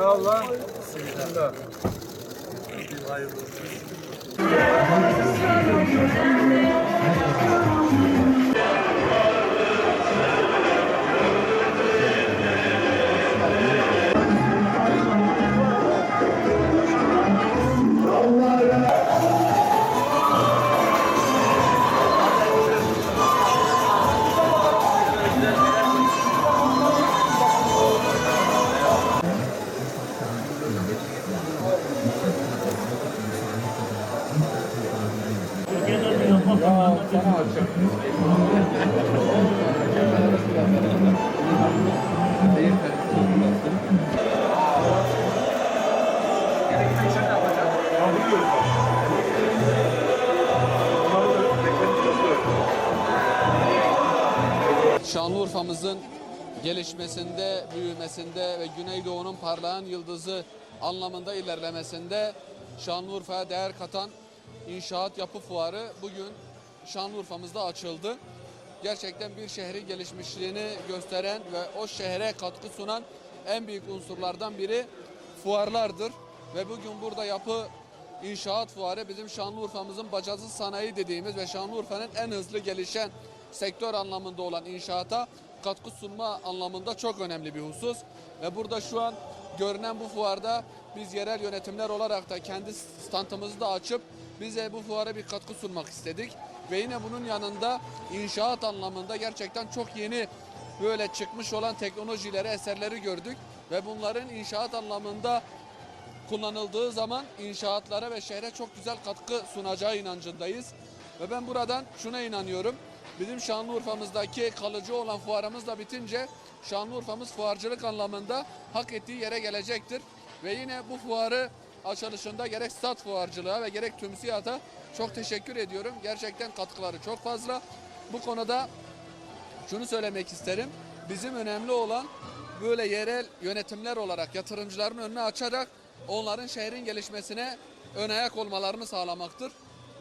Eyvallah. Bismillah. Hayırlı olsun. Şanlıurfa'mızın gelişmesinde, büyümesinde ve Güneydoğu'nun parlayan yıldızı anlamında ilerlemesinde Şanlıurfa'ya değer katan İnşaat Yapı Fuarı bugün Şanlıurfa'mızda açıldı. Gerçekten bir şehrin gelişmişliğini gösteren ve o şehre katkı sunan en büyük unsurlardan biri fuarlardır. Ve bugün burada yapı İnşaat Fuarı bizim Şanlıurfa'mızın bacası sanayi dediğimiz ve Şanlıurfa'nın en hızlı gelişen sektör anlamında olan inşaata katkı sunma anlamında çok önemli bir husus. Ve burada şu an görünen bu fuarda biz yerel yönetimler olarak da kendi standımızı da açıp bize bu fuara bir katkı sunmak istedik. Ve yine bunun yanında inşaat anlamında gerçekten çok yeni böyle çıkmış olan teknolojileri, eserleri gördük. Ve bunların inşaat anlamında kullanıldığı zaman inşaatlara ve şehre çok güzel katkı sunacağı inancındayız. Ve ben buradan şuna inanıyorum. Bizim Şanlıurfa'mızdaki kalıcı olan fuarımız da bitince Şanlıurfa'mız fuarcılık anlamında hak ettiği yere gelecektir. Ve yine bu fuarı açılışında gerek stat fuarcılığa ve gerek TÜMSİAD'a çok teşekkür ediyorum. Gerçekten katkıları çok fazla. Bu konuda şunu söylemek isterim. Bizim önemli olan böyle yerel yönetimler olarak yatırımcıların önüne açarak onların şehrin gelişmesine ön ayak olmalarını sağlamaktır.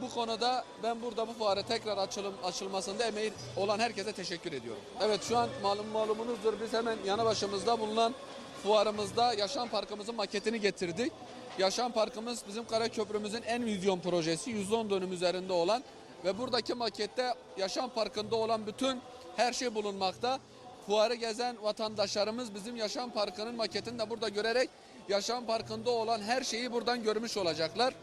Bu konuda ben burada bu fuarı tekrar açılım, açılmasında emeği olan herkese teşekkür ediyorum. Evet şu an malum malumunuzdur biz hemen yanı başımızda bulunan fuarımızda Yaşam Parkımızın maketini getirdik. Yaşam Parkımız bizim Karaköprümüzün en vizyon projesi 110 dönüm üzerinde olan ve buradaki makette Yaşam Parkı'nda olan bütün her şey bulunmakta. Fuarı gezen vatandaşlarımız bizim Yaşam Parkı'nın maketini de burada görerek Yaşam Parkı'nda olan her şeyi buradan görmüş olacaklar.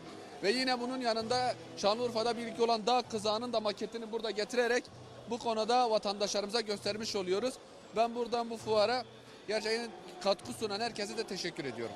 Ve yine bunun yanında Şanlıurfa'da bir ilki olan dağ kızağının da maketini burada getirerek bu konuda vatandaşlarımıza göstermiş oluyoruz. Ben buradan bu fuara gerçekten katkı sunan herkese de teşekkür ediyorum.